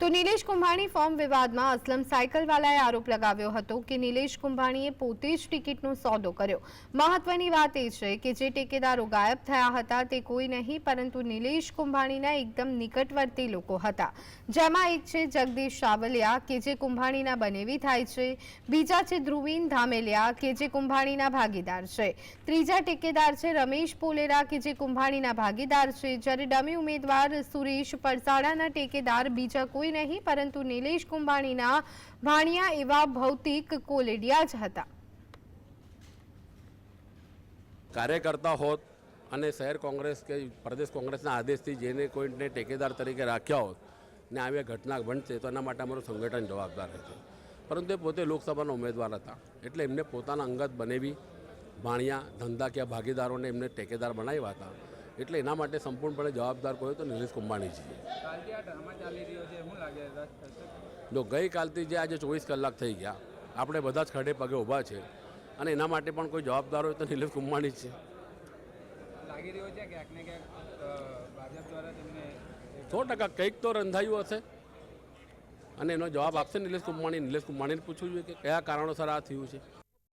તો નિલેશ કુંભાણી ફોર્મ વિવાદમાં અસલમ સાયકલવાલાએ આરોપ લગાવ્યો હતો કે નિલેશ કુંભાણીએ પોતે જ ટિકિટનો સોદો કર્યો. મહત્વની વાત એ છે કે જે ટેકેદારો ગાયબ થયા હતા તે કોઈ નહીં, પરંતુ નિલેશ કુંભાણીના એકદમ નિકટવર્તી લોકો હતા. જેમાં એક છે જગદીશ સાવલિયા, કે જે કુંભાણીના બનેવી થાય છે. બીજા છે ધ્રુવીન ધામેલિયા, કે જે કુંભાણીના ભાગીદાર છે. ત્રીજા ટેકેદાર છે રમેશ પોલેરા, કે જે કુંભાણીના ભાગીદાર છે. જ્યારે ડમી ઉમેદવાર સુરેશ પરસાડાના ટેકેદાર, બીજા કોઈ નહીં, પરંતુ નિલેશ કુંભાણીના ભાણિયા એવા ભૌતિક કોલેડિયા જ હતા. કાર્યકર્તા હોત અને શહેર કોંગ્રેસ કે પ્રદેશ કોંગ્રેસના આદેશથી જેને કોઈને ટેકેદાર તરીકે રાખ્યા હોત ને આવી ઘટના બનશે, તો એના માટે અમારું સંગઠન જવાબદાર રહેશે. પરંતુ એ પોતે લોકસભાના ઉમેદવાર હતા, એટલે એમને પોતાના અંગત બનેવી ભાણિયા ધંધાકીય ભાગીદારોને એમને ટેકેદાર બનાવ્યા હતા. એટલે એના માટે સંપૂર્ણપણે જવાબદાર કોઈ તો નિલેશ કુંભાણી છે જો ગઈકાલથી જે આજે ચોવીસ કલાક થઈ ગયા આપણે બધા જ ખડે પગે ઊભા છે અને એના માટે પણ કોઈ જવાબદાર હોય તો નિલેશ કુંભાણી છે સો ટકા કંઈક તો રંધાયું હશે. અને એનો જવાબ આપશે નિલેશ કુંભાણી નિલેશ કુંભાણીને પૂછવું જોઈએ કે કયા કારણોસર આ થયું છે.